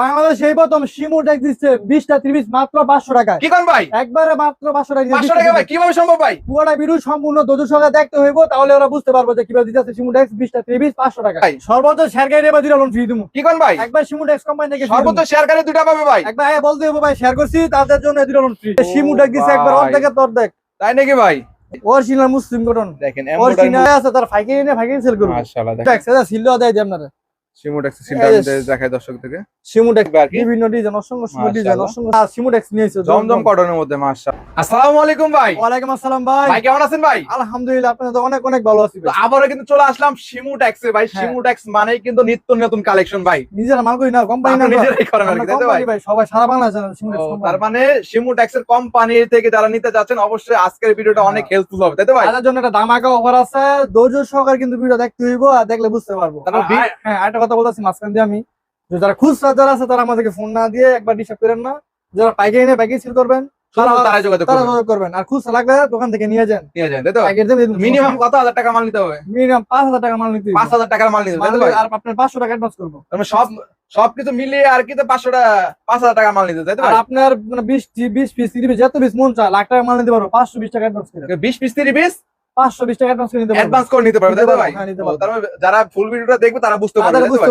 বাংলাদেশ এই প্রথম ট্যাক্স দিচ্ছে বিশটা ত্রিশ মাত্র পাঁচশো টাকায়। কি ভাই? একবারে মাত্র পাঁচশো টাকা পাঁচশো টাকা ভাই কীভাবে সম্ভব ভাই? পুরোটা ভিডিও সম্পূর্ণ সঙ্গে দেখতে হইব তাহলে ওরা বুঝতে পারব যে কীভাবে দিতে ট্যাক্স বিশটা ত্রিশ পাঁচশো টাকা। সর্বোচ্চ শেয়ার গাড়ি এবার দুটা লোন ফ্রি দিবো কি কোন ভাই? একবার শিমু ট্যাক্স কোম্পানি থেকে সর্বোচ্চ। শেয়ারকারী দুটা পাবে ভাই। একবার হ্যাঁ বলতে হইব ভাই শেয়ার করছি তাদের জন্য দুটা লোন ফ্রি শিমু ট্যাক্স দিচ্ছে একবার ভাই। অর্ধেকের তো অর্ধেক তাই নাকি ভাই? অরিজিনাল মুসলিম গঠন দেখেন অরিজিনাল আছে তার ফাইকারি নিয়ে ফাইকারি সেল করব। মাশাআল্লাহ দেখেন সিলও দেয় আপনারা। সিমুটেক্স সিলটা দেখায় দর্শকদেরকে শিমু ট্যাক্স আর বিভিন্ন ডিজাইন অসংখ্য অসংখ্য ডিজাইন অসংখ্য আর নিয়েছে জমজম কটনের মধ্যে মাশাআল্লাহ। আসসালামু আলাইকুম ভাই। ওয়ালাইকুম আসসালাম ভাই। ভাই কেমন আছেন ভাই? আলহামদুলিল্লাহ তো অনেক অনেক ভালো আছি কিন্তু চলে আসলাম ভাই। হ্যাঁ। কিন্তু নিত্য নতুন কালেকশন ভাই। নিজের মাল করি না কোম্পানি না নিজেরাই করেন আর কি, আমরা তাই তো ভাই? ভাই সবাই সারা বাংলা জানেন তার মানে কোম্পানি থেকে যারা নিতে যাচ্ছেন অবশ্যই আজকের ভিডিওটা অনেক হেল্পফুল হবে তাই তো ভাই? তাদের জন্য একটা দামাকা অফার আছে ধৈর্য সহকারে কিন্তু ভিডিও দেখতে হইব আর দেখলে বুঝতে পারব। হ্যাঁ কথা বলতেছি মাঝখান দিয়ে আমি যে যারা খুচরা যারা আছে তারা আমাদেরকে ফোন না দিয়ে একবার ডিস্টার্ব করেন না। যারা পাইকারি নিয়ে পাইকারি সেল করবেন। শুধু তারাই যোগাযোগ তারা যোগাযোগ করবেন। আর খুচরা লাগলে দোকান থেকে নিয়ে যান। নিয়ে যান তাই তো? পাইকারি দিয়ে মিনিমাম কত হাজার টাকা মাল নিতে হবে? মিনিমাম পাঁচ হাজার টাকা মাল নিতে পাঁচ হাজার টাকার মাল নিতে হবে আর আপনার পাঁচশো টাকা অ্যাডভান্স করব। মানে সব সবকিছু মিলিয়ে আর কি তো পাঁচশো টাকা পাঁচ হাজার টাকা মাল নিতে তাই তো আপনার মানে বিশ বিশ পিস তিরিশ যত পিস মন চায় লাখ টাকা মাল নিতে পারব পাঁচশো বিশ টাকা অ্যাডভান্স করে। বিশ পিস তিরিশ পিস? পাঁচশো বিশ টাকা অ্যাডভান্স করে নিতে পারব। অ্যাডভান্স করে নিতে পারবে ভাই? হ্যাঁ, মানে যারা ফুল ভিডিওটা দেখবে তারা বুঝতে পারবে বুঝতে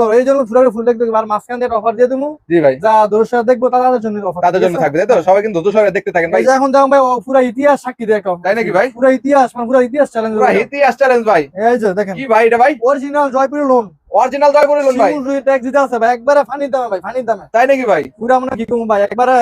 ফুল দেখতে আর দিয়ে অফার দিয়ে দেবো। জি ভাই। যা দর্শক দেখব তাদের জন্য অফার তাদের জন্য থাকবে তাই তো? সবাই কিন্তু দেখতে থাকেন ভাই। এখন দেখুন ভাই পুরো ইতিহাস সাক্ষী দেয় offer। তাই নাকি ভাই? পুরো ইতিহাস মানে পুরো ইতিহাস চ্যালেঞ্জ পুরো ইতিহাস চ্যালেঞ্জ ভাই। এই যে দেখেন। কি ভাই এটা ভাই? অরিজিনাল জয়পুরি লোন অরিজিনাল করে ভাই। ট্যাক্স দিতে আছে ভাই একবারে ফানির দামে ভাই ফানির দামে। তাই নাকি ভাই? পুরো আমরা কি কমু ভাই একবারে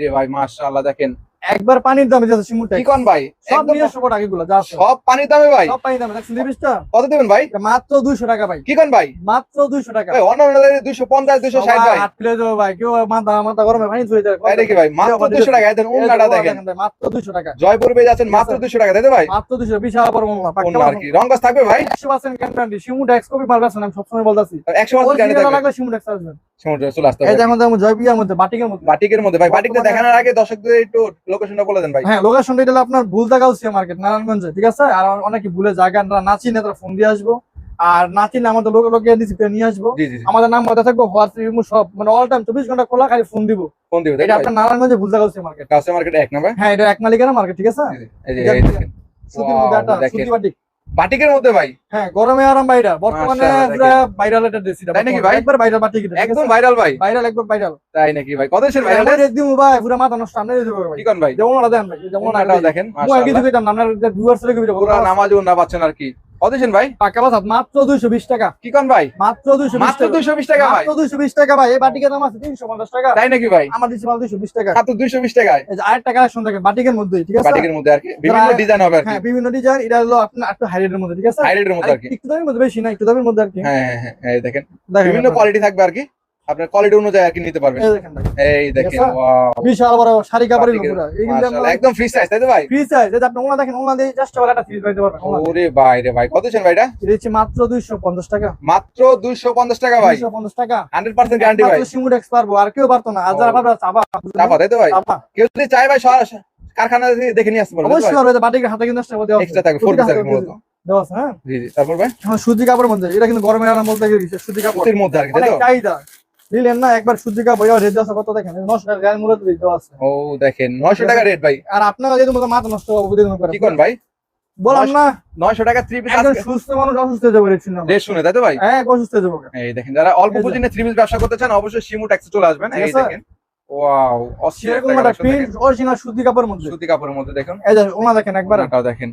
রে ভাই মাশাআল্লাহ দেখেন। একবার পানির দামে দিতে শিমুর কি কোন ভাই সব নিজস্ব প্রোডাক্ট এগুলো যা সব পানির দামে ভাই। সব পানির দামে দেখছেন লিপিসটা কত দেবেন ভাই? মাত্র দুইশো টাকা ভাই। কি কোন ভাই? মাত্র দুইশো টাকা। ভাই অন্য অন্য দুইশো পঞ্চাশ দুইশো ষাট ভাই। হাত ফেলে দেবো ভাই কেউ মাথা মাথা গরমে পানি ধুয়ে যায় তাই নাকি ভাই মাত্র দুইশো টাকা দেখেন উন্নাটা দেখেন। মাত্র দুইশো টাকা। জয়পুর পেয়ে যাচ্ছেন মাত্র দুইশো টাকা তাই ভাই? মাত্র দুইশো বিশাল বড় মোল্লা অন্য আর কি রঙ্গস থাকবে ভাই? একশো পার্সেন্ট গ্যারান্টি শিমু ট্যাক্স কপি মাল বেছেন আমি সবসময় বলতাছি। একশো পার্সেন্ট গ্যারান্টি থাকবে। শিমু ট্যাক্স আসবেন সমুদ্র চলে আসতে এই হবে। যেমন যেমন জয়পিয়ার মধ্যে বাটিকের মধ্যে। বাটিকের মধ্যে ভাই বাটিকটা দেখানোর আগে দর্শকদের একটু লোকেশনটা বলে দেন ভাই। হ্যাঁ লোকেশনটা এটা আপনার ভুলতা গাউসিয়া মার্কেট নারায়ণগঞ্জে ঠিক আছে? আর অনেকে ভুলে জায়গা তারা ফোন দিয়ে আসব। আর নাচি না আমাদের লোক লোকে নিয়ে আসব। আমাদের নাম মাথা থাকব হোয়াটসঅ্যাপ সব। মানে অল টাইম চব্বিশ ঘণ্টা খোলা খালি ফোন দিব। ফোন দিবে এটা আপনার নারায়ণগঞ্জে মার্কেট মার্কেট এক হ্যাঁ এটা এক মালিকানা মার্কেট ঠিক আছে? জি, জি। এই যে দেখেন। বাটিকের মধ্যে ভাই? হ্যাঁ গরমে আরাম বাইরা বর্তমানে মাশাআল্লাহ, ভাইরাল এটা ড্রেস তাই নাকি ভাই? একবার ভাইরাল বাটিক একদম ভাইরাল ভাই। ভাইরাল একবার ভাইরাল তাই নাকি ভাই? কত দেশের ভাইরাল ভাইরাল একদম ভাই পুরো মাথা নষ্ট আমরা দিয়ে ভাই। কি কোন ভাই? যেমন ওরা দেন ভাই যেমন ওরা দেখেন মই কিছু মাশাআল্লাহ। না আপনার ভিউয়ার্স রে কইতাম পুরো নামাজ না পাচ্ছেন আর কি। কত ভাই? টাকা বাসাত মাত্র 220 টাকা। কি কোন ভাই? মাত্র 220 মাত্র টাকা। দুইশো বিশ টাকা ভাই? মাত্র 220 টাকা ভাই। এই বাটিকের দাম আছে 350 টাকা। তাই নাকি ভাই? আমার দিছি মাত্র 220 টাকা। মাত্র দুইশো বিশ টাকায়? এই যে আরেক টাকা শুন দেখেন বাটিকের মধ্যে ঠিক আছে? বাটিকের মধ্যে আর কি? বিভিন্ন ডিজাইন হবে আর কি। হ্যাঁ বিভিন্ন ডিজাইন এটা হলো আপনার একটু হাইলাইটের মধ্যে ঠিক আছে? হাইলাইটের মধ্যে আর কি। একটু দামের মধ্যে বেশি না একটু দামের মধ্যে আর কি। হ্যাঁ হ্যাঁ হ্যাঁ এই দেখেন। বিভিন্ন কোয়ালিটি থাকবে আর কি। আপনার কোয়ালিটি অনুযায়ী আর কি নিতে পারবেন। এই দেখেন wow, বিশাল বড় শাড়ি কাপড়ের একদম ফ্রি সাইজ তাই তো ভাই? ফ্রি সাইজ যে আপনি ওনা দেখেন ওনা দিয়ে জাস্ট ফ্রি পাইতে পারবেন ওরে ভাই রে ভাই কত ভাইটা এটা? মাত্র 250 টাকা। মাত্র দুইশো পঞ্চাশ টাকা ভাই। 250 টাকা। হান্ড্রেড পার্সেন্ট গ্যারান্টি ভাই। মাত্র সিমুড এক্স পারব আর কেউ পারতো না। যারা চাপা। চাপা তাই তো ভাই? কেউ যদি চাই ভাই কারখানা থেকে দেখে নিয়ে আসতে পারবে অবশ্যই পারবে হাতে কিন্তু। এক্সট্রা থাকবে ফোর প্রতিটা পিস মূলত। দেওয়া হ্যাঁ? জি জি তারপর ভাই? সুতি কাপড়ের মধ্যে এটা কিন্তু গরমের আরাম বলতে গেলে সুতি কাপড়। সুতির মধ্যে আর কি তাই তো? নিলেন না একবার এবার রেট আছে কত দেখেন? নশো টাকা গায়ের মূল্য দেওয়া আছে। ও দেখেন নয়শো টাকা রেট ভাই। আর আপনারা যেহেতু মতো মাথা নষ্ট হবে বুঝে করে কি কোন ভাই? বললাম না। নয়শো টাকা থ্রি পিস সুস্থ মানুষ অসুস্থ হয়ে যাবে রেট শুনে রেট শুনে তাই তো ভাই? হ্যাঁ অসুস্থ হয়ে যাব এই দেখেন যারা অল্প। পুঁজি নিয়ে থ্রি পিস ব্যবসা করতে চান অবশ্যই শিমু ট্যাক্সে চলে আসবেন। এই দেখেন ওয়াও একটা দেখেন। প্রিন্ট অরিজিনাল সুতি কাপড়ের মধ্যে সুতি কাপড়ের মধ্যে। দেখুন। এই যে ওনা দেখেন একবার। দেখেন।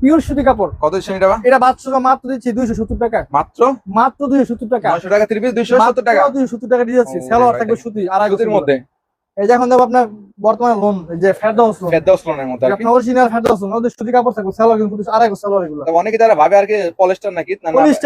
পিওর সুতি কাপড়। কত শ্রেণীটা এটা মাত্র দিচ্ছি দুইশো সত্তর টাকা। মাত্র? মাত্র দুইশো সত্তর টাকা। টাকা থ্রি পিস দুইশো সত্তর টাকা? দুইশো সত্তর টাকা দিয়ে যাচ্ছি। ও, সালোয়ার ভাই, থাকবে সুতি আড়াই সুতির মধ্যে। এই যে এখন দেখো আপনার বর্তমানে লোন যে ফেরদাউস লোন ফেরদাউস লোনের মধ্যে আর অরিজিনাল ফেরদাউস লোন ওদের সুতি কাপড় থাকবে সালোয়ার কিন্তু আড়াই সালোয়ার এগুলো। অনেকে যারা ভাবে আর কি পলিস্টার নাকি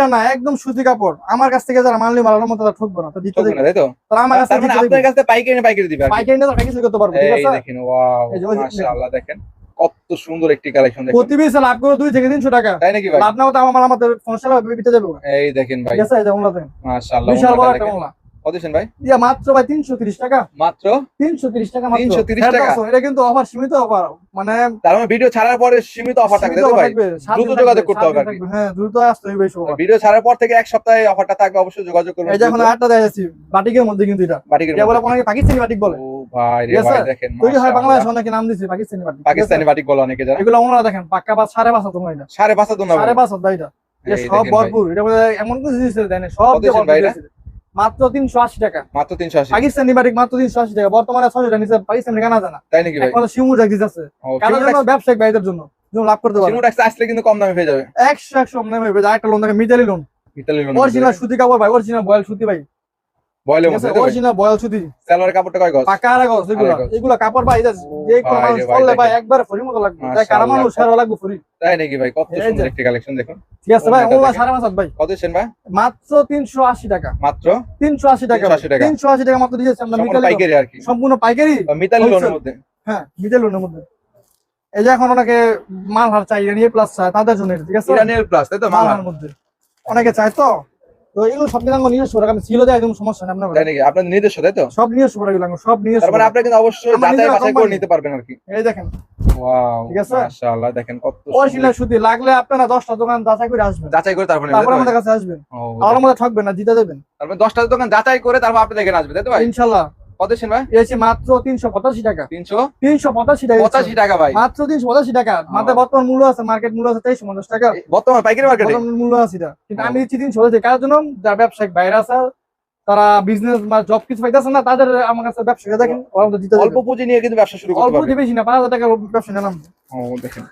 না, একদম সুতি কাপড়। আমার কাছ থেকে যারা মানলি মালানোর মতো তারা ঠকবে না তো দিতে ঠকবে তাই তো? তারা আমার কাছ থেকে মানে আপনার কাছে পাইকারি পাইকারি দিবে। পাইকারি করতে পারবে ঠিক এই আছে? দেখেন ওয়াও এই যে ওই যে- মাশাআল্লাহ দেখেন। কত সুন্দর একটি কালেকশন প্রতি পিস লাভ করে থেকে তিনশো টাকা। তাই নাকি ভাই? লাভ না হতো আমার আমাদের ফোন সারা যাবে এই দেখেন ভাই। ঠিক আছে এই যে ওগুলো মাশাআল্লাহ বিশাল বড় একটা দেখেন। কত ভাই? ইয়া মাত্র ভাই তিনশো তিরিশ টাকা। মাত্র? তিনশো তিরিশ টাকা মাত্র। 330 হ্যাঁ, টাকা? এটা কিন্তু অফার সীমিত অফার মানে তার মানে ভিডিও ছাড়ার পরে সীমিত অফার থাকবে তো ভাই? দ্রুত যোগাযোগ করতে হবে হ্যাঁ দ্রুত আসতে হবে এই ভিডিও ছাড়ার পর থেকে এক সপ্তাহে অফারটা থাকবে অবশ্যই যোগাযোগ করবেন। এই যে এখন আটটা বাটিকের মধ্যে কিন্তু এটা। বাটিকের এটা বলে মধ্যে। অনেকে পাকিস্তানি বাটিক বলে। ও দেখেন তৈরি হয় বাংলাদেশ অনেকে নাম পাকিস্তানি বাটিক পাকিস্তানি বাটিক বলে অনেকে যারা। এগুলো ওনারা দেখেন পাক্কা বা সাড়ে পাঁচ তোমার এটা। সাড়ে পাঁচ হাজার সাড়ে পাঁচ হাত ভাই এটা এটা এই সব ভরপুর এটা এমন কিছু জিনিস দেয় সব কত দিয়ে দিচ্ছেন ভরপুর ভাই এটা? দিয়েছে। মাত্র তিনশো আশি টাকা। মাত্র তিনশো আশি। পাকিস্তানি বাটিক মাত্র তিনশো আশি টাকা। বর্তমানে টাকা নিচে পাকিস্তানি কেনা যায় না। তাই নাকি শিমুর আছে। ব্যবসায়িক ভাইদের জন্য। লাভ করতে পারে। সিমুটাক্স আসলে কিন্তু কম দামে পেয়ে যাবে। একশো একশো নেমে একটা লোন দেখে মিতালি লোন ইতালি অরিজিনাল সুতি কাপড় ভাই অরিজিনাল বয়েল সুতি ভাই। বয়লের মধ্যে অরিজিনাল বয়েল সুতি। সালোয়ার কাপড়টা কয় গজ? পাকা আর গছ এগুলো। এগুলো কাপড় ভাই যে কোনো মানুষ রে ভাই, করলে ভাই দেখেন। একবার ফরি মতো লাগবে। তাই কারা মানুষ আরও লাগবে ফরি তাই নাকি ভাই? কত সুন্দর একটি কালেকশন দেখুন। ঠিক আছে ভাই ওনাটা ওগুলা দেখেন। সাড়ে পাঁচ হাত ভাই। কত দিচ্ছেন ভাই? মাত্র টাকা। মাত্র? টাকা। 380 টাকা। তিনশো আশি টাকা মাত্র দিয়েছে আমরা মিতালি পাইকারি আর কি। সম্পূর্ণ পাইকারি? মিতালি লোনের মধ্যে? হ্যাঁ মিতালি লোনের মধ্যে। এই যে এখন হার চাই প্লাস চাই তাদের জন্য ঠিক আছে? ইরানিয়াল প্লাস তাই তো মধ্যে। অনেকে চায় তো? তো এগুলো সব কিছু আমার নিজস্ব আমি ছিল দেয় একদম সমস্যা নেই আপনার তাই নাকি? আপনাদের নিজস্ব তাই তো? সব নিজস্ব প্রোডাক্ট লাগবে সব নিজস্ব তার মানে আপনি কিন্তু অবশ্যই যাচাই বাছাই করে নিতে পারবেন আর কি। এই দেখেন। ওয়াও ঠিক আছে? মাশাআল্লাহ দেখেন কত অরিজিনাল সুন্দর। লাগলে আপনারা দশটা দোকান যাচাই করে আসবেন। যাচাই করে তারপরে তারপরে আমাদের কাছে আসবেন। ঠকবেন না দিতে দেবেন। তারপরে দশটা দোকান যাচাই করে তারপর আপনি দেখেন আসবে তাই তো ভাই? ইনশাল্লাহ কত দিচ্ছেন এসে মাত্র তিনশো পঁচাশি টাকা। তিনশো তিনশো পঁচাশি টাকা। পঁচাশি টাকা ভাই। মাত্র তিনশো পঁচাশি টাকা। মাত্র বর্তমান মূল্য আছে মার্কেট মূল্য আছে তেইশশো পঞ্চাশ টাকা। বর্তমান পাইকারি মার্কেটে মূল্য আছে কিন্তু আমি দিচ্ছি তিনশো পঁচাশি কার জন্য? যারা ব্যবসায়িক বাইরে আছে তারা বিজনেস বা জব কিছু পাইতেছে না তাদের আমার কাছে ব্যবসা দেখেন অল্প পুঁজি নিয়ে কিন্তু ব্যবসা শুরু করতে অল্প দিয়ে বেশি না পাঁচ হাজার টাকা ব্যবসা নিলাম। ও দেখেন।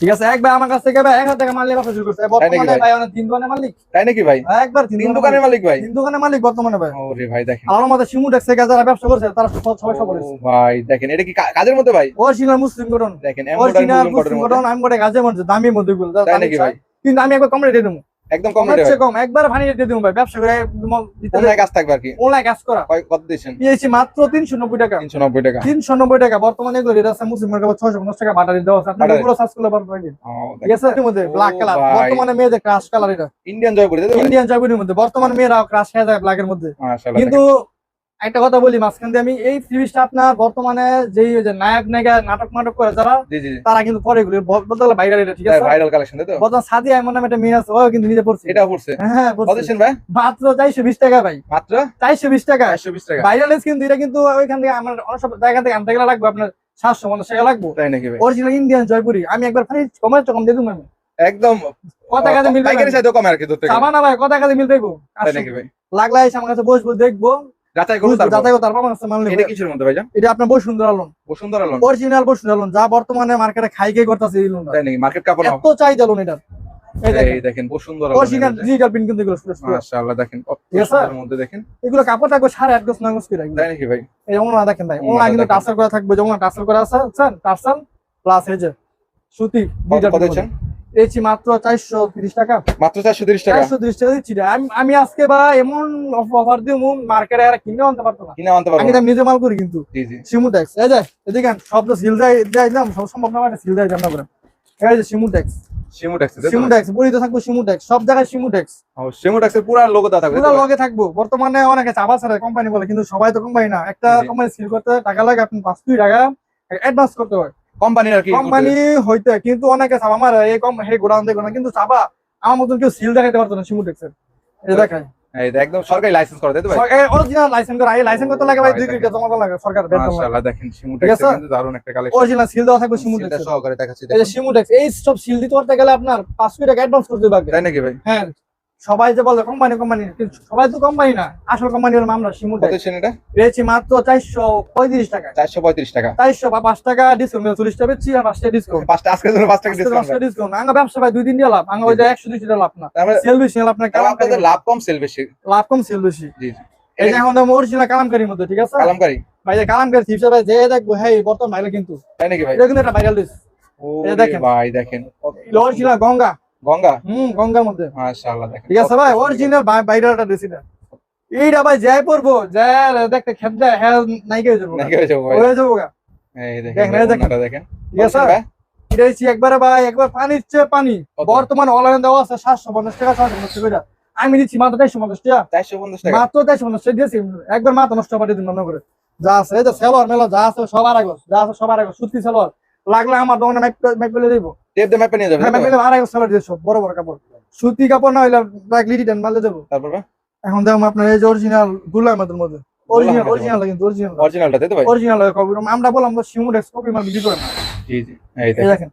ঠিক আছে একবার আমার কাছ থেকে ভাই এক হাজার টাকা মাল নিয়ে ব্যবসা শুরু করছে। বর্তমানে ভাই? অনেক তিন দোকানের মালিক। তাই নাকি ভাই? একবার তিন দোকানের মালিক ভাই? তিন দোকানের মালিক বর্তমানে ভাই। ওরে ভাই দেখেন। আমার মতে শিমু দেখছে যারা ব্যবসা করছে তারা সব- সবাই সব করেছে ভাই দেখেন এটা কি কাজের মধ্যে ভাই? অরিজিনাল মুসলিম গঠন। দেখেন অরিজিনাল মুসলিম গঠন আমি গাছের মধ্যে দামি মধ্যে গুলো তাই নাকি ভাই? কিন্তু আমি একবার কম রেটে দেবো। একদম কম রেটে কম। একবার ভানি রেটে দিমু ভাই ব্যবসা করে দিতে অনলাইন কাজ থাকবে আর কি। অনলাইন কাজ করা। কয়- কত দিচ্ছেন? পেয়েছি মাত্র তিনশো নব্বই টাকা। তিনশো নব্বই টাকা। তিনশো নব্বই টাকা। বর্তমানে এগুলো রেট আছে মুসলিম মার্কেট ছয়শো পঞ্চাশ টাকা বাটারি দেওয়া আছে। আপনি। পুরো সার্চ করলে পারবেন ঠিক আছে? এর মধ্যে ব্ল্যাক কালার বর্তমানে মেয়েদের ক্রাশ কালার এটা। ইন্ডিয়ান জয়পুরি ইন্ডিয়ান জয়পুরের মধ্যে। বর্তমানে মেয়েরা ক্রাশ খেয়ে যায় ব্ল্যাক এর মধ্যে। কিন্তু একটা কথা বলি মাঝখান দিয়ে আমি এই সিরিজটা আপনার বর্তমানে যেই যে নায়ক নায়িকা নাটক নাটক করে যারা তারা কিন্তু পরে এগুলো ব- বলতে গেলে বাইরে এটা ঠিক আছে? ভাইরাল কালেকশন তাই তো? বর্তমান সাদিয়া এমন নামে একটা মেয়ে আছে ও কিন্তু নিজে পড়ছে। এটা পড়ছে? হ্যাঁ পড়ছে। ভাই? মাত্র চারশো বিশ টাকা ভাই। মাত্র? চারশো বিশ টাকা। চারশো বিশ টাকা। ভাইরাল কিন্তু এটা কিন্তু ওইখান থেকে আমার অনেক সব জায়গা থেকে আনতে গেলে লাগবে আপনার সাতশো পঞ্চাশ টাকা লাগবে। তাই নাকি ভাই? অরিজিনাল ইন্ডিয়ান জয়পুরি আমি একবার ফানি কমার কম দিয়ে দেবো। আমি একদম কথা কাজে মিলবে পাইকারি চাইতেও কমে আর কি থেকে। সাবানা ভাই কথা কাজে মিলবে গো। তাই নাকি ভাই? লাগলে এসে আমার কাছে বসবো দেখব। যাচাই করুন এটা কিসের মধ্যে ভাইজান? এটা আপনার Bashundhara lawn Bashundhara lawn original Bashundhara lawn যা বর্তমানে মার্কেটে খাই খাই করতেছে এই লোনটা তাই নাকি? মার্কেট কাপড় এত চাহিদা লোন এটা। এই দেখেন এই দেখেন। বসুন্ধরা অরিজিনাল ডিজিটাল প্রিন্ট কিন্তু এগুলো। মাশাআল্লাহ দেখেন মধ্যে এগুলো কাপড় থাকবে সাড়ে আট গোছ নয় গোছ করে তাই নাকি ভাই? এই দেখেন ভাই ওনারা ওনা কিন্তু দেখেন। করা থাকবে যেমন টার্সেল করা আছে বুঝছেন টার্সেল প্লাস এই যে সুতি এসি মাত্র চারশো তিরিশ টাকা। মাত্র চারশো তিরিশ টাকা? চারশো তিরিশ টাকা দিচ্ছি আমি আজকে বা এমন অফার দিব মার্কেটে আর কিনে আনতে পারতো না। কিনে আনতে পারব আমি নিজে মাল করি কিন্তু। সিমু ট্যাক্স এই যে এদিকে সব তো সিল দেয় দিলাম সব সম্ভব না মানে সিল দেয় জানা করে এই যে সিমু ট্যাক্স সিমু ট্যাক্সি সিমু ট্যাক্স থাকব সিমু ট্যাক্স সব জায়গায় সিমু ট্যাক্স সিমু ট্যাক্সের পুরো লোগো দেওয়া থাকবে পুরো লগে থাকব। বর্তমানে অনেকে চাপা ছাড়ে কোম্পানি বলে কিন্তু সবাই তো কোম্পানি না। একটা কোম্পানি সিল করতে টাকা লাগে আপনি পাঁচ কোটি টাকা অ্যাডভান্স করতে হয়। কোম্পানি আর কি কোম্পানি হইতে কিন্তু অনেকে চাপ আমার এই কম হে গোডাউন দেখো না কিন্তু চাপা আমার মতন কেউ সিল দেখাতে পারতো না সিমু ট্যাক্সের এই দেখায়। একদম সরকারি লাইসেন্স করে তাই তো ভাই? অরিজিনাল লাইসেন্স করা এই লাইসেন্স করতে লাগে ভাই কোটি জমা লাগে সরকার বেতন লাগে। মাশাআল্লাহ দেখেন সিমু ঠিক ট্যাক্সের আছে? কিন্তু দারুণ একটা কালেকশন অরিজিনাল সিল দেওয়া থাকবে সিমু সহকারে দেখাচ্ছি এই যে দেখুন। সিমু ট্যাক্স এই সব সিল দিতে করতে গেলে আপনার পাঁচ কোটি টাকা অ্যাডভান্স করতে হবে তাই নাকি ভাই? হ্যাঁ। সবাই যে বলে কোম্পানি কোম্পানি কিন্তু সবাই তো কোম্পানি না। আসল কোম্পানি হলো আমরা এটা? পেয়েছি মাত্র চারশো পঁয়ত্রিশ টাকা। চারশো পঁয়ত্রিশ টাকা। চারশো বা পাঁচ টাকা ডিসকাউন্ট চল্লিশ টাকা বেচছি আর পাঁচ টাকা ডিসকাউন্ট পাঁচটা জন্য পাঁচ টাকা ডিসকাউন্ট ডিসকাউন্ট আঙ্গা ব্যবসা ভাই দুই দিন দিয়ে লাভ। আঙ্গা ওই যে একশো দুইশো লাভ না। সেল বেশি লাভ না লাভ কম সেল বেশি। লাভ কম সেল বেশি। এই যে এখন অরিজিনাল কালামকারীর মধ্যে ঠিক আছে? কালামকারী। ভাই যে কালামকারী থিপসা ভাই যে দেখব হ্যাঁ বর্তমান ভাইলে কিন্তু। তাই নাকি ভাই? এটা কিন্তু একটা ভাইরাল ডিস ও এই দেখেন। ভাই দেখেন। অরিজিনাল গঙ্গা। গঙ্গা? হুম গঙ্গার মধ্যে। মাশাআল্লাহ দেখেন। ঠিক আছে ভাই অরিজিনাল এটা এইটা ভাই যাই পড়ব যাই দেখতে খেত দেয় হ্যাঁ নাইকে হয়ে যাব হয়ে যাব গা। এই দেখেন, দেখেন দেখেন। ঠিক আছে ভাই? একবারে ভাই একবার পানির চেয়ে পানি? বর্তমান অনলাইন দেওয়া আছে সাতশো পঞ্চাশ টাকা আমি দিচ্ছি মাত্র টাকা। টাকা? টাকা দিয়েছি। একবার মাত্র নষ্ট পাঠিয়ে দিন মনে করে। যা আছে এই যে সেলোয়ার মেলো যা আছে সবার আগে যা আছে সবার আগে সুতি লাগলে আমার দোকানে দিব। টেপ দিয়ে মাপে নিয়ে যাবে হ্যাঁ ম্যাপ করে আর দিয়ে সব বড় বড় কাপড়। সুতি কাপড় না হইলে তারপর এখন আপনার এই যে অরিজিনালগুলা আমাদের মধ্যে। অরিজিনাল অরিজিনাল কিন্তু অরিজিনাল অরিজিনালটা তাই তো ভাই? অরিজিনাল কপি আমরা বললাম আমরা সিমুডেক্স কপি মাল বিক্রি করে না জি জি। এই এই দেখেন।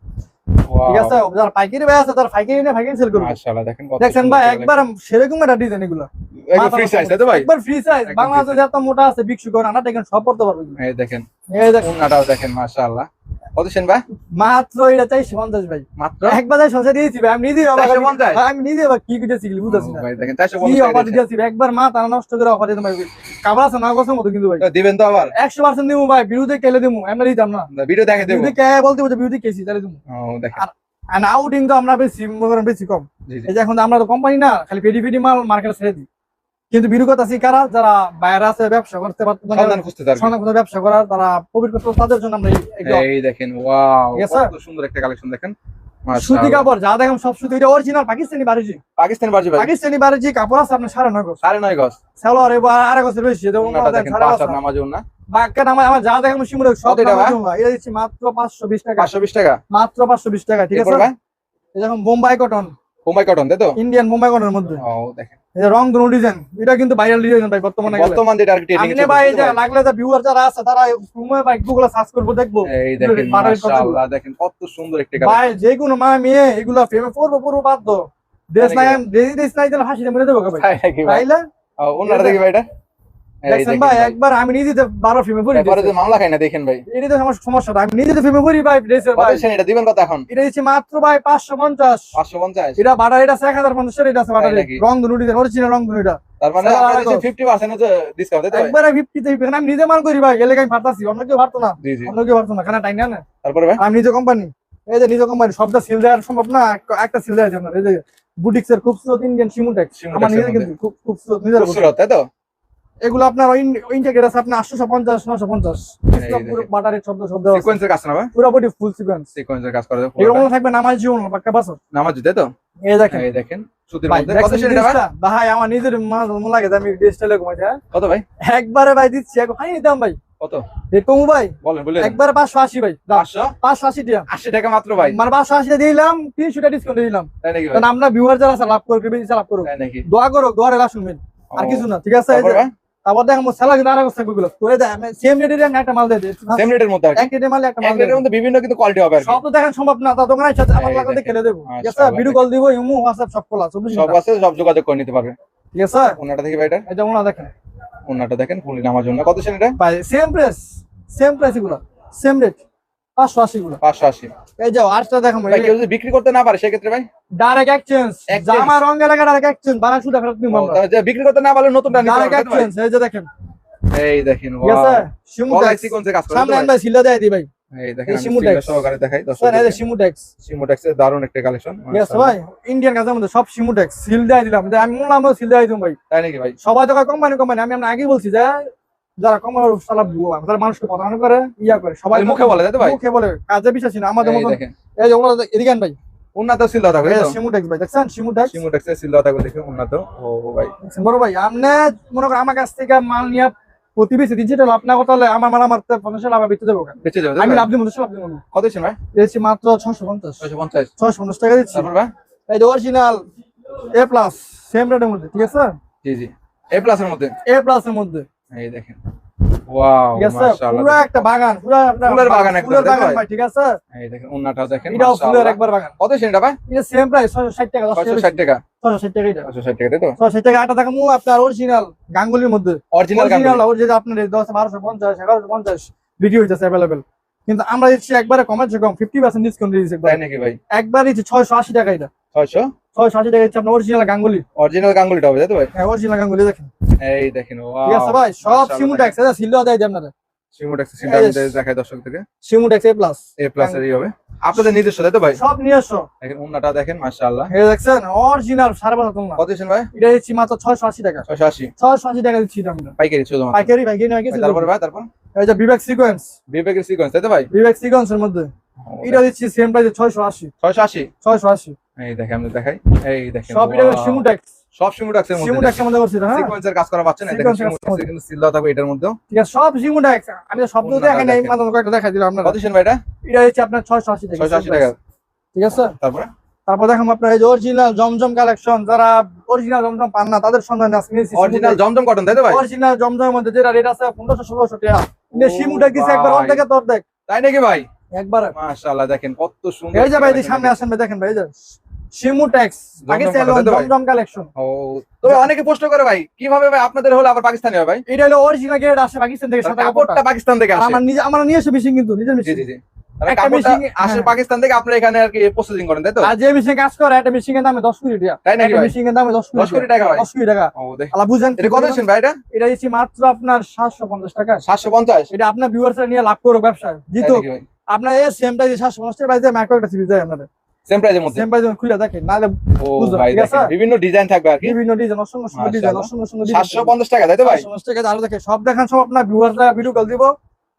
ঠিক আছে যারা পাইকারি ভাই আছে তারা পাইকারি নিয়ে পাইকারি সেল করবে। মাশাআল্লাহ দেখেন কত ভাই একবার সেরকম একটা ডিজাইন এগুলো। একদম ফ্রি সাইজ তাই তো ভাই? একবার ফ্রি সাইজ একদম বাংলাদেশে যত মোটা আছে বিক্সু করে আনা দেখেন সব পড়তে পারবে এই দেখেন। এই দেখেন। উন্নাটাও দেখেন মাশাআল্লাহ। কত সেন ভাই? মাত্র এটা পঞ্চাশ ভাই। মাত্র? একবার যাই দিয়েছি ভাই আমি নিজে অবাক চারশো পঞ্চাশ? আমি নিজে কি কিনেছি বুঝতেছি ভাই দেখেন চারশো অফার টাকা একবার মা তারা নষ্ট করে অফার দিতে ভাই। কাপড় আছে না গছের মতো কিন্তু ভাই। দিবেন তো আবার? একশো পার্সেন্ট দিব ভাই বিরুদ্ধে কেলে দিব দিতাম না। ভিডিও দেখে দেবো। কে বলতে বলতে বিরুদ্ধে কেছি তাহলে দিব ও দেখেন। আর আউটিং তো আমরা বেশি কম। এই যে এখন আমরা তো কোম্পানি না খালি পেডি পেডি মাল মার্কেটে ছেড়ে দিই। কিন্তু বিরুগত আছে কারা? যারা বাইরে আছে ব্যবসা করতে পারতে সন্ধান খুঁজতে পারবে সন্ধান করে ব্যবসা করার তারা করতে তাদের জন্য আমরা এই- দেখেন ওয়াও কত সুন্দর একটা কালেকশন দেখেন। সুতি কাপড় যা দেখেন সব সুতি অরিজিনাল পাকিস্তানি বারিজি। পাকিস্তান বাজি পাকিস্তানি বারিজি কাপড় আছে আপনার সাড়ে নয় গজ। সাড়ে নয় গজ। সালোয়ার এবার আড়াই গজের বেশি যেমন উন্নাটা দেখেন সাড়ে পাঁচ পাঁচ হাত নামাজ না বাক্যা নামায় আমার যা দেখেন শিমুরে সব এটা নামাজ ভাই? জমা। এটা দিচ্ছি মাত্র পাঁচশো বিশ টাকা। পাঁচশো বিশ টাকা? মাত্র পাঁচশো বিশ টাকা ঠিক আছে? বোম্বাই কটন বোম্বাই কটন তাই তো? ইন্ডিয়ান বোম্বাই কটনের মধ্যে। ও দেখেন। রং ডিজাইন এটা কিন্তু ভাইরাল ডিজাইন ভাই বর্তমানে বর্তমান যেটা আর কি ট্রেনিং ভাই যে লাগলে যে ভিউয়ার যারা আছে তারা সময় ভাই গুগলে সার্চ করব দেখব। এই দেখেন মাশাআল্লাহ দেখেন কত সুন্দর একটা কালেকশন ভাই যে কোনো মা মেয়ে এগুলা পড়ব পড়ব বাধ্য। দেশ নাই দেশ দেশ নাই দিলে হাসিতে মেরে দেবো ভাই? ভাই? তাইলে? ওনারা দেখি ভাই এটা। এই দেখছেন ভাই ভাই। একবার আমি নিজে বারো ফেমে পড়ি এরপরে যে মামলা খাই না দেখেন ভাই। এটা তো আমার সমস্যাটা আমি নিজে তো ফেমে পড়ি ভাই ড্রেসের ভাই। সেন এটা দিবেন কত এখন? এটা দিচ্ছি মাত্র ভাই পাঁচশো পঞ্চাশ। পাঁচশো পঞ্চাশ? এটা বাটা এটা আছে এক হাজার পঞ্চাশ এটা আছে বাটা রং ধনু অরিজিনাল রং ধনু তার মানে ডিসকাউন্ট? একবারে আমি নিজে মাল করি ভাই এলাকায় আমি পারতাছি অন্য কেউ পারতো না। অন্য কেউ পারতো না কেন টাইম না? তারপরে ভাই? আমি নিজে কোম্পানি এই যে নিজে কোম্পানি সবটা সিল দেওয়ার সম্ভব না একটা সিল দেওয়ার জন্য এই যে বুটিক্স এর খুবসুরত ইন্ডিয়ান সিমুটেক্স আমার নিজে কিন্তু খুব বলতে। খুবসুরত তাই তো? এগুলো আপনার ইন্টিগ্রেট আছে আপনার আটশোশো পঞ্চাশ নশো পঞ্চাশ দেখেন। পুরো বাটারের শব্দ শব্দ সিকোয়েন্সের কাজ না ভাই? পুরোপুরি ফুল সিকোয়েন্স সিকোয়েন্সের কাজ করে মনে থাকবে নামাজ জীবন পাক্কা বাসর নামাজ তাই তো? এই দেখেন। এই দেখেন সুতির মধ্যে। কত ভাই? ভাই আমার নিজের মনে লাগে আমি ডিজিটালে ঘুমাইছি হ্যাঁ? কত ভাই? একবারে ভাই দিচ্ছি এক ভাই দাম ভাই। কত? কমু ভাই? বলেন বলেন। একবারে পাঁচশো আশি ভাই দাম। পাঁচশো? পাঁচশো আশি টাকা। মাত্র ভাই। মানে পাঁচশো আশি টাকা দিলাম তিনশো টাকা ডিসকাউন্ট দিলাম। তাই নাকি ভাই? আমরা ভিউয়ার যারা আছে লাভ করবে লাভ করব তাই নাকি? দোয়া করো দোয়ারে শুনবেন আর কিছু না ঠিক আছে? তারপর যে- ভাই তারপর দেখো মোর স্যালারি দ্বারা করছে গুলো করে আমি সেম রেটের একটা মাল দিয়ে সেম রেটের মধ্যে এক রেটের মাল একটা মাল রেটের মধ্যে বিভিন্ন কিন্তু কোয়ালিটি হবে সব তো দেখেন সম্ভব না তার দোকানের সাথে আমার লাগাতে খেলে দেবো। ঠিক আছে ভিডিও কল দিব ইমো হোয়াটসঅ্যাপ সব খোলা সব আছে সব যোগাযোগ করে নিতে পারবে। ঠিক আছে ওনাটা দেখি ভাই এটা যেমন দেখেন। ওনাটা দেখেন ফুলি নামার জন্য। কত সেন এটা? সেম প্রাইস সেম প্রাইস এগুলো সেম রেট পাঁচশো আশি গুলো। পাঁচশো আশি। এই যে আটটা দেখো কেউ যদি বিক্রি করতে না পারে সেক্ষেত্রে ভাই? Direct exchange Exchange। জামা রং এলাকা ডাইরেক্ট এক্সচেঞ্জ আমরা। বিক্রি করতে না পারলে নতুনটা নিতে ডাইরেক্ট পারবে তাই তো ভাই? এক্সচেঞ্জ এই যে দেখেন। এই দেখেন ঠিক আছে? ওয়াও শিমু গলায় ট্যাক্স সিকোয়েন্সে সামনে তাই সিলা দেয় দি ভাই? এই দেখেন সহকারে দেখাই দর্শক স্যার এই যে শিমু ট্যাক্স সিমোটেক্সের দারুণ একটা কালেকশন ভাই ইন্ডিয়ান মধ্যে সব শিমু ট্যাক্স সিল দেয় দিলাম। আমি আমরা সিল দেয় দিলাম ভাই। তাই নাকি ভাই? সবাই তো কোম্পানি কোম্পানি আমি আগেই বলছি যে যারা কোম্পানি সালা ভুয়া তারা মানুষকে প্রতারণা করে ইয়া করে সবাই মুখে বলে তাই ভাই? মুখে বলে কাজে বিশ্বাসী না আমাদের দেখেন। এই যে ওগুলো এদিকে ভাই। উন্নত সিল দাও থাকবে ট্যাক্স ভাই দেখছেন? শিমু ট্যাক্স সিমোটেক্সের সিল দাও থাকবে দেখে উন্নত। ও ভাই। বড় ভাই আপনি মনে করেন আমার কাছ থেকে মাল নিয়ে প্রতিবেশী ডিজিটাল লাভ না করতে হলে আমার মাল আমার পঞ্চাশ বিতে দেবো কেন? বেঁচে যাবে আমি? লাভ দিব লাভ দিব কত ছিল ভাই? দিয়েছি মাত্র ছশো পঞ্চাশ। ছয়শো পঞ্চাশ। ছশো পঞ্চাশ টাকা দিচ্ছি। তারপর ভাই? এই যে অরিজিনাল এ প্লাস সেম রেটের মধ্যে ঠিক আছে? জি জি। এ প্লাস এর মধ্যে? এ প্লাস এর মধ্যে। এই দেখেন। ওয়াও মাশাআল্লাহ পুরো একটা বাগান পুরো ফুলের বাগান ফুলের বাগান ভাই? ঠিক আছে? এই দেখেন দেখেন এটাও ফুলের একবার বাগান। কত সেটা ভাই? এটা সেম প্রাইস ছশো ষাট টাকা দশ ছয়শো টাকা। ষাট টাকা এটা। ছয়শো ষাট টাকা তাই তো? ছশো ষাট টাকা আটা টাকা মু আপনার অরিজিনাল গাঙ্গুলির মধ্যে। অরিজিনাল গান অরিজিনাল যেটা আপনার দশ বারোশো পঞ্চাশ এগারোশো পঞ্চাশ ভিডিও হইতেছে অ্যাভেলেবেল কিন্তু আমরা দিচ্ছি একবারে কমেছে কম ফিফটি পার্সেন্ট ডিসকাউন্ট দিচ্ছি একবার। নাকি ভাই? একবার দিচ্ছি ছয়শো আশি টাকা এটা। ছয়শো? ছয়শো আশি টাকা দিচ্ছি আপনার অরিজিনাল গাঙ্গুলি। অরিজিনাল গাঙ্গুলিটা হবে তাই তো ভাই? হ্যাঁ অরিজিনাল গাঙ্গুলি দেখেন। এই দেখেন ঠিক আছে ভাই সব সিমু ট্যাক্স এটা সিল দেওয়া যায় আপনারা সিলটা দেখাই দর্শক থেকে সিমু ট্যাক্স এ প্লাস এ প্লাস এরই হবে। আপনাদের নিজস্ব তাই তো ভাই? সব আসো দেখেন উন্নাটা দেখেন মাশাআল্লাহ। এই দেখছেন অরিজিনাল না কত দিচ্ছেন ভাই? এটা দিচ্ছি মাত্র ছয়শো আশি টাকা। ছয়শো আশি। ছয়শো আশি টাকা দিচ্ছি আমরা। পাইকারি শুধু পাইকারি পাইকারি নয় কিছু তারপর ভাই তারপর? এই যে বিবেক সিকোয়েন্স বিবেকের সিকোয়েন্স তাই তো ভাই? বিবেক সিকোয়েন্সের মধ্যে। এটা দিচ্ছি সেম প্রাইসে ছয়শো আশি। ছয়শো আশি? ছয়শো আশি। এই দেখেন আমি দেখাই। এই দেখেন সব এটা wow। সিমু ট্যাক্স সব মধ্যে সিমুটেক্সের মধ্যে করছি হ্যাঁ। সিকোয়েন্সের কাজ করা পাচ্ছেন দেখেন Sequence কিন্তু সিল থাকবে এটার মধ্যেও। ঠিক আছে সব সিমুটেক্স আমি শব্দ। মাত্র কয়েকটা দেখাই দিলাম আপনার। কত সেন ভাই এটা? এটা হচ্ছে আপনার ছয়শো আশি টাকা 680 টাকা। ঠিক আছে? তারপরে? তারপর দেখুন আপনার এই যে অরিজিনাল জমজম কালেকশন যারা অরিজিনাল জমজম পান না তাদের সন্ধানে আজকে অরিজিনাল জমজম কটন তাই তো ভাই? অরিজিনাল জমজমের মধ্যে যেটা রেট আছে পনেরোশো ষোলোশো টাকা। কিন্তু ও সিমুটেক দিছে একবার। অর্ধেক অর্ধেক। তাই নাকি ভাই? একবার। মাশাআল্লাহ দেখেন কত সুন্দর এই যে ভাই সামনে আসেন ভাই দেখেন ভাই এই যে। কালেকশন ও তবে অনেকে প্রশ্ন করে ভাই কীভাবে ভাই আপনাদের হলো আবার পাকিস্তানি হয় ভাই? এটা হলো অরিজিনাল গ্রেড আসে পাকিস্তান থেকে সাদা কাপড়টা কাপড়টা। পাকিস্তান থেকে আসে। আমার নিজে আমার নিয়ে এসে মেশিন কিন্তু নিজের মেশিন জি জি। আসে। পাকিস্তান থেকে আপনারা এখানে আর কি প্রসেসিং করেন তাই তো? আর যে মেশিন কাজ করে একটা মেশিনের দামে দশ কোটি টাকা। তাই নাকি একটা ভাই? মেশিনের দামে দশ দশ কোটি টাকা। কোটি টাকা। ও দেখ। আলা বুঝেন এটা কত দিচ্ছেন ভাই এটা? এটা দিচ্ছি মাত্র আপনার সাতশো পঞ্চাশ টাকা। সাতশো পঞ্চাশ? এটা আপনার নিয়ে লাভ করো ব্যবসা জিতো আপনার এই সেম প্রাইসে সাতশো পঞ্চাশ টাকা প্রাইসে ম্যাকো একটা সিরিজ দেয় আপনাদের। সেম প্রাইজের মধ্যে? সেম প্রাইসে খুলে দেখেন ঠিক আছে? বিভিন্ন ডিজাইন থাকবে আর কি? বিভিন্ন ডিজাইন অসংখ্য। অসংখ্য টাকা তাই তো ভাই? টাকা আরও দেখে সব দেখান সব আপনার ভিডিও কল দিব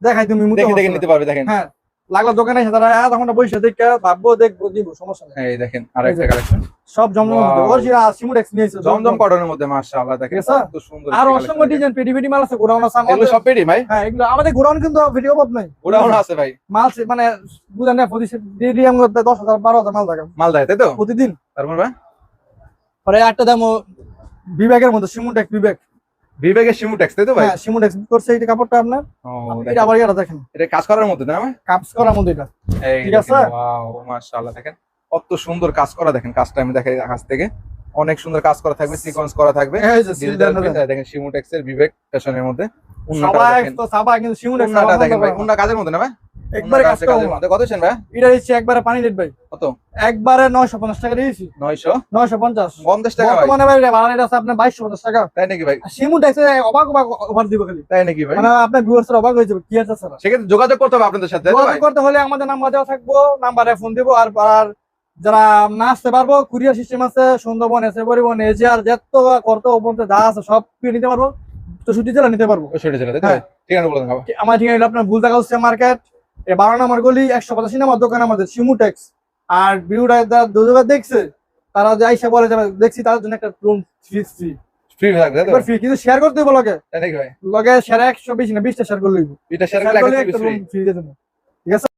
দেখাই তুমি দেখে দেখে নিতে পারবে দেখেন। হ্যাঁ। লাগল দোকানে এসে তারা "আহ, তখন বসে দেখে ভাববো দেখব দিব সমস্যা নেই। এই দেখেন কালেকশন সব জমজম Wow. অরিজিনাল সিমুডেক্স নিয়েছে জমজম কটনের মধ্যে মাশাআল্লাহ দেখেন কত সুন্দর আর অসংখ্য ডিজাইন মাল আছে গোডাউন আছে এগুলো সব পেডি ভাই? হ্যাঁ এগুলো আমাদের গোডাউন কিন্তু ভিডিও অভাব নাই। গোডাউন আছে ভাই। মাল মানে না প্রতিদিন ডেইলি আমার দশ হাজার বারো হাজার মাল থাকে মালদায় তাই তো? প্রতিদিন। তারপর ভাই? পরে একটা দাম বিবেকের মধ্যে সিমুটেক্স বিবেক। বিবেকের সিমুটেক্স তাই তো ভাই? হ্যাঁ সিমুটেক্স করছে এই কাপড়টা আপনার। এটা আবার এটা দেখেন। এটা কাজ করার মধ্যে না কাজ করার মধ্যে এটা। ঠিক আছে? দেখেন, ওয়াও মাশাআল্লাহ দেখেন। কত সুন্দর কাজ করা দেখেন কাজটা আমি দেখাই কাছ থেকে। অনেক সুন্দর কাজ করা থাকবে সিকোয়েন্স করা থাকবে। এই যে ডিজিটাল সিলিন্ডার প্রিন্টার দেখেন। সিমুটেক্স এর বিবেক ফ্যাশনের মধ্যে উন্নাটা সবাই তো সবাই কিন্তু সিমুটেক্স দেখেন ভাই উন্না কাজের মধ্যে না ভাই? একবারে কাজ কাজের মধ্যে। কত সেন ভাই? এটা দিচ্ছি একবারে পানি রেট ভাই। কত? একবারে নয়শো পঞ্চাশ টাকা দিয়েছি। 900 নয়শো পঞ্চাশ। 50 টাকা ভাই। বর্তমানে ভাই ভাড়া রেট আছে আপনার টাকা। তাই নাকি ভাই? সিমুটেক্স অবাক অবাক অফার দিব খালি। তাই নাকি ভাই? মানে আপনার অবাক হয়ে যাবে কি আছে স্যার? সেক্ষেত্রে যোগাযোগ করতে হবে আপনাদের সাথে যোগাযোগ করতে হলে আমাদের নাম্বার দেওয়া থাকব নাম্বারে ফোন দিব আর আর যারা না আসতে পারব কুরিয়ার সিস্টেম আছে সুন্দরবন এসে পরিবহন এসে আর যত করতে ওপরে যা আছে সব নিতে পারব। তো ছুটি জেলা নিতে পারব। সেটা হ্যাঁ। আমার ঠিকানা হলো আপনার বুলতা গাউসিয়া মার্কেট এ বারো নম্বর গলি একশো পঁচাশি নম্বর দোকান আমাদের সিমুটেক্স আর ভিডিওটা যারা দুজনে দেখছে তারা যে আইসা বলে যাবে দেখছি তাদের জন্য একটা রুম ফ্রি ফ্রি ফ্রি থাকবে ফ্রি কিন্তু শেয়ার করতে হবে লগে। লগে শেয়ার একশো বেশি না বিশটা শেয়ার করলে এটা শেয়ার শেয়ার করলে করলে একটা রুম ফ্রি দিয়ে দেবো। ঠিক আছে?